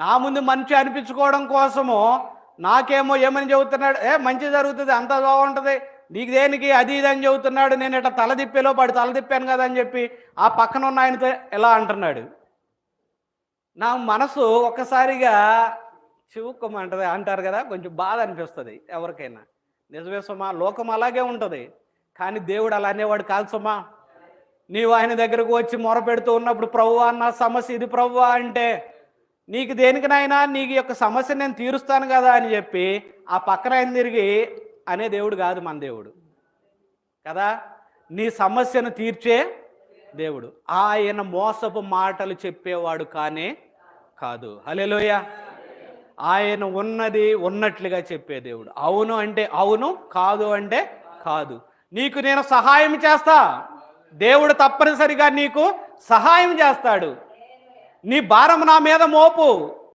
నా ముందు మంచి అనిపించుకోవడం కోసము నాకేమో ఏమని చెబుతున్నాడు? ఏ మంచి జరుగుతుంది అంత బాగుంటుంది. నీకు దేనికి అది ఇది అని చెబుతున్నాడు. నేను ఇట్లా తల తిప్పేలో పడి తల తిప్పాను కదా అని చెప్పి ఆ పక్కన ఉన్న ఆయనతో ఎలా అంటున్నాడు? నా మనసు ఒక్కసారిగా చివుక్కమంటది అంటారు కదా కొంచెం బాధ అనిపిస్తుంది ఎవరికైనా. నిజమే సుమా లోకం అలాగే ఉంటుంది. కానీ దేవుడు అలా అనేవాడు కాదు సుమా. నీవు ఆయన దగ్గరకు వచ్చి మొరపెడుతూ ఉన్నప్పుడు ప్రభు అన్న సమస్య ఇది ప్రభు అంటే నీకు దేనికినైనా నీకు యొక్క సమస్య నేను తీరుస్తాను కదా అని చెప్పి ఆ పక్కన ఆయన తిరిగి అనే దేవుడు కాదు మన దేవుడు. కదా? నీ సమస్యను తీర్చే దేవుడు. ఆయన మోసపు మాటలు చెప్పేవాడు కానే కాదు. హలేలోయ ఆయన ఉన్నది ఉన్నట్లుగా చెప్పే దేవుడు. అవును అంటే అవును కాదు అంటే కాదు. నీకు నేను సహాయం చేస్తా. దేవుడు తప్పనిసరిగా నీకు సహాయం చేస్తాడు. నీ భారం నా మీద మోపు.